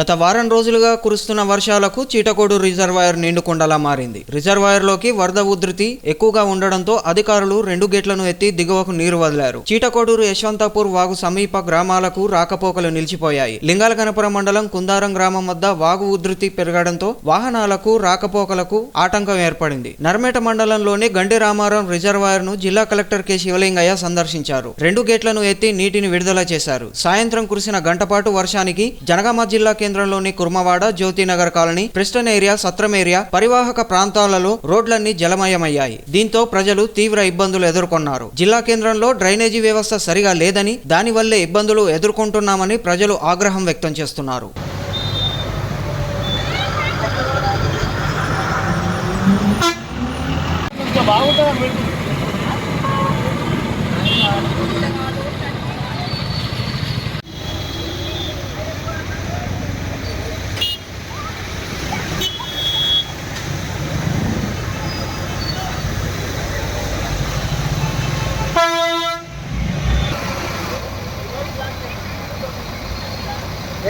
గత వారం రోజులుగా కురుస్తున్న వర్షాలకు చీటకోడు రిజర్వాయర్ నిండుకుండలా మారింది. రిజర్వాయర్లోకి వరద ఉధృతి ఎక్కువగా ఉండడంతో అధికారులు రెండు గేట్లను ఎత్తి దిగువకు నీరు వదిలారు. చీటకోడూరు యశ్వంతపూర్ వాగు సమీప గ్రామాలకు రాకపోకలు నిలిచిపోయాయి. లింగాలకనపురం మండలం కుందారం గ్రామం వద్ద వాగు ఉధృతి పెరగడంతో వాహనాలకు రాకపోకలకు ఆటంకం ఏర్పడింది. నర్మేట మండలంలోని గండి రామారం రిజర్వాయర్ను జిల్లా కలెక్టర్ కె. శివలింగయ్య సందర్శించారు. రెండు గేట్లను ఎత్తి నీటిని విడుదల చేశారు. సాయంత్రం కురిసిన గంటపాటు వర్షానికి జనగామ జిల్లా కేంద్రంలోని Kurmawada Jyothinagar colony Preston area సత్రం ఏరియా పరివాహక ప్రాంతాలలో రోడ్లన్నీ జలమయమయ్యాయి. దీంతో ప్రజలు తీవ్ర ఇబ్బందులు ఎదుర్కొన్నారు. జిల్లా కేంద్రంలో డ్రైనేజీ వ్యవస్థ సరిగా లేదని దానివల్లే ఇబ్బందులు ఎదుర్కొంటున్నామని ప్రజలు ఆగ్రహం వ్యక్తం చేస్తున్నారు.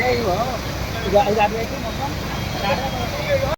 đây bữa. Giờ ra đây chứ một lắm.